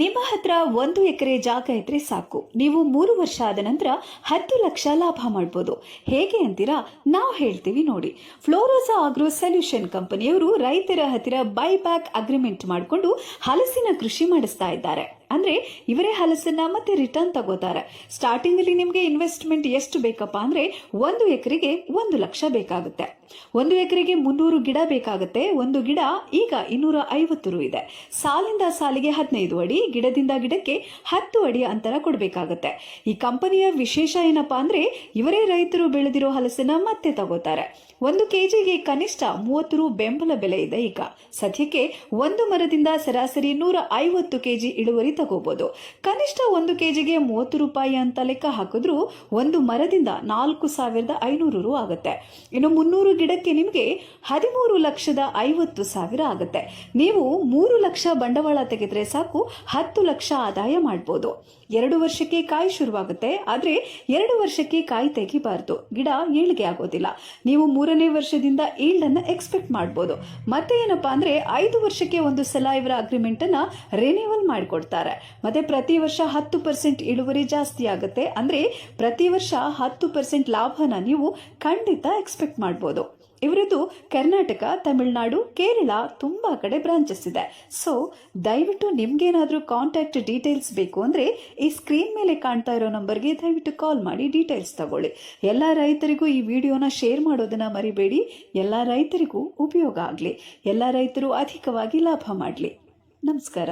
ನಿಮ್ಮ ಹತ್ರ ಒಂದು ಎಕರೆ ಜಾಗ ಇದ್ರೆ ಸಾಕು. ನೀವು ಮೂರು ವರ್ಷ ಆದ ನಂತರ ಹತ್ತು ಲಕ್ಷ ಲಾಭ ಮಾಡ್ಬೋದು. ಹೇಗೆ ಅಂತೀರಾ? ನಾವು ಹೇಳ್ತೀವಿ ನೋಡಿ. ಫ್ಲೋರೋಸಾ ಆಗ್ರೋ ಸೊಲ್ಯೂಷನ್ ಕಂಪನಿಯವರು ರೈತರ ಹತ್ತಿರ ಬೈ ಬ್ಯಾಕ್ ಅಗ್ರಿಮೆಂಟ್ ಮಾಡಿಕೊಂಡು ಹಲಸಿನ ಕೃಷಿ ಮಾಡಿಸ್ತಾ ಇದ್ದಾರೆ. ಅಂದ್ರೆ ಇವರೇ ಹಲಸನ್ನ ಮತ್ತೆ ರಿಟರ್ನ್ ತಗೋತಾರೆ. ಸ್ಟಾರ್ಟಿಂಗ್ ಅಲ್ಲಿ ನಿಮಗೆ ಇನ್ವೆಸ್ಟ್ಮೆಂಟ್ ಎಷ್ಟು ಬೇಕಪ್ಪ ಅಂದ್ರೆ ಒಂದು ಎಕರೆಗೆ ಒಂದು ಲಕ್ಷ ಬೇಕಾಗುತ್ತೆ. ಒಂದು ಎಕರೆಗೆ ಮುನ್ನೂರು ಗಿಡ ಬೇಕಾಗುತ್ತೆ. ಒಂದು ಗಿಡ ಈಗ ಇನ್ನೂರ ಐವತ್ತು ರು ಇದೆ. ಸಾಲಿಂದ ಸಾಲಿಗೆ ಹದಿನೈದು ಅಡಿ, ಗಿಡದಿಂದ ಗಿಡಕ್ಕೆ ಹತ್ತು ಅಡಿ ಅಂತರ ಕೊಡಬೇಕಾಗುತ್ತೆ. ಈ ಕಂಪನಿಯ ವಿಶೇಷ ಏನಪ್ಪಾ ಅಂದ್ರೆ ಇವರೇ ರೈತರು ಬೆಳೆದಿರೋ ಹಲಸನ್ನ ಮತ್ತೆ ತಗೋತಾರೆ. ಒಂದು ಕೆಜಿಗೆ ಕನಿಷ್ಠ ಮೂವತ್ತು ರು ಬೆಂಬಲ ಬೆಲೆ ಇದೆ ಈಗ. ಸದ್ಯಕ್ಕೆ ಒಂದು ಮರದಿಂದ ಸರಾಸರಿ ನೂರ ಐವತ್ತು ಕೆಜಿ ಇಳುವರಿ ತಗೋಬಹುದು ಕನಿಷ್ಠ ಒಂದು ಕೆಜಿಗೆ ಮೂವತ್ತು ರೂಪಾಯಿ ಅಂತ ಲೆಕ್ಕ ಹಾಕಿದ್ರೂ ಒಂದು ಮರದಿಂದ ನಾಲ್ಕು ಸಾವಿರದ ಐನೂರು ರು ಆಗುತ್ತೆ. ಇನ್ನು ಮುನ್ನೂರು ಗಿಡಕ್ಕೆ ನಿಮಗೆ ಹದಿಮೂರು ಲಕ್ಷದ ಐವತ್ತು ಸಾವಿರ ಆಗುತ್ತೆ. ನೀವು ಮೂರು ಲಕ್ಷ ಬಂಡವಾಳ ತೆಗೆದ್ರೆ ಸಾಕು, ಹತ್ತು ಲಕ್ಷ ಆದಾಯ ಮಾಡ್ಬೋದು. ಎರಡು ವರ್ಷಕ್ಕೆ ಕಾಯಿ ಶುರುವಾಗುತ್ತೆ, ಆದ್ರೆ ಎರಡು ವರ್ಷಕ್ಕೆ ಕಾಯಿ ತೆಗಿಬಾರ್ದು. ಗಿಡ ಏಳಿಗೆ ಆಗೋದಿಲ್ಲ. ನೀವು ಮೂರನೇ ವರ್ಷದಿಂದ ಈಲ್ಡ್ ಅನ್ನ ಎಕ್ಸ್ಪೆಕ್ಟ್ ಮಾಡ್ಬೋದು. ಮತ್ತೆ ಏನಪ್ಪಾ ಅಂದ್ರೆ ಐದು ವರ್ಷಕ್ಕೆ ಒಂದು ಸಲ ಇವರ ಅಗ್ರಿಮೆಂಟ್ ಅನ್ನ ರಿನ್ಯೂವಲ್ ಮಾಡಿಕೊಡ್ತಾರೆ. ಮತ್ತೆ ಪ್ರತಿ ವರ್ಷ ಹತ್ತು ಪರ್ಸೆಂಟ್ ಇಳುವರಿ ಜಾಸ್ತಿ ಆಗುತ್ತೆ. ಅಂದ್ರೆ ಪ್ರತಿ ವರ್ಷ ಹತ್ತು ಪರ್ಸೆಂಟ್ ಲಾಭನ ನೀವು ಖಂಡಿತ ಎಕ್ಸ್ಪೆಕ್ಟ್ ಮಾಡ್ಬೋದು. ಇವರದ್ದು ಕರ್ನಾಟಕ, ತಮಿಳುನಾಡು, ಕೇರಳ ತುಂಬಾ ಕಡೆ ಬ್ರಾಂಚಸ್ ಇದೆ. ಸೊ ದಯವಿಟ್ಟು ನಿಮ್ಗೇನಾದ್ರೂ ಕಾಂಟ್ಯಾಕ್ಟ್ ಡೀಟೇಲ್ಸ್ ಬೇಕು ಅಂದ್ರೆ ಈ ಸ್ಕ್ರೀನ್ ಮೇಲೆ ಕಾಣ್ತಾ ಇರೋ ನಂಬರ್ಗೆ ದಯವಿಟ್ಟು ಕಾಲ್ ಮಾಡಿ ಡೀಟೇಲ್ಸ್ ತಗೊಳ್ಳಿ. ಎಲ್ಲ ರೈತರಿಗೂ ಈ ವಿಡಿಯೋನ ಶೇರ್ ಮಾಡೋದನ್ನ ಮರಿಬೇಡಿ. ಎಲ್ಲ ರೈತರಿಗೂ ಉಪಯೋಗ ಆಗಲಿ. ಎಲ್ಲ ರೈತರು ಅಧಿಕವಾಗಿ ಲಾಭ ಮಾಡಲಿ. ನಮಸ್ಕಾರ.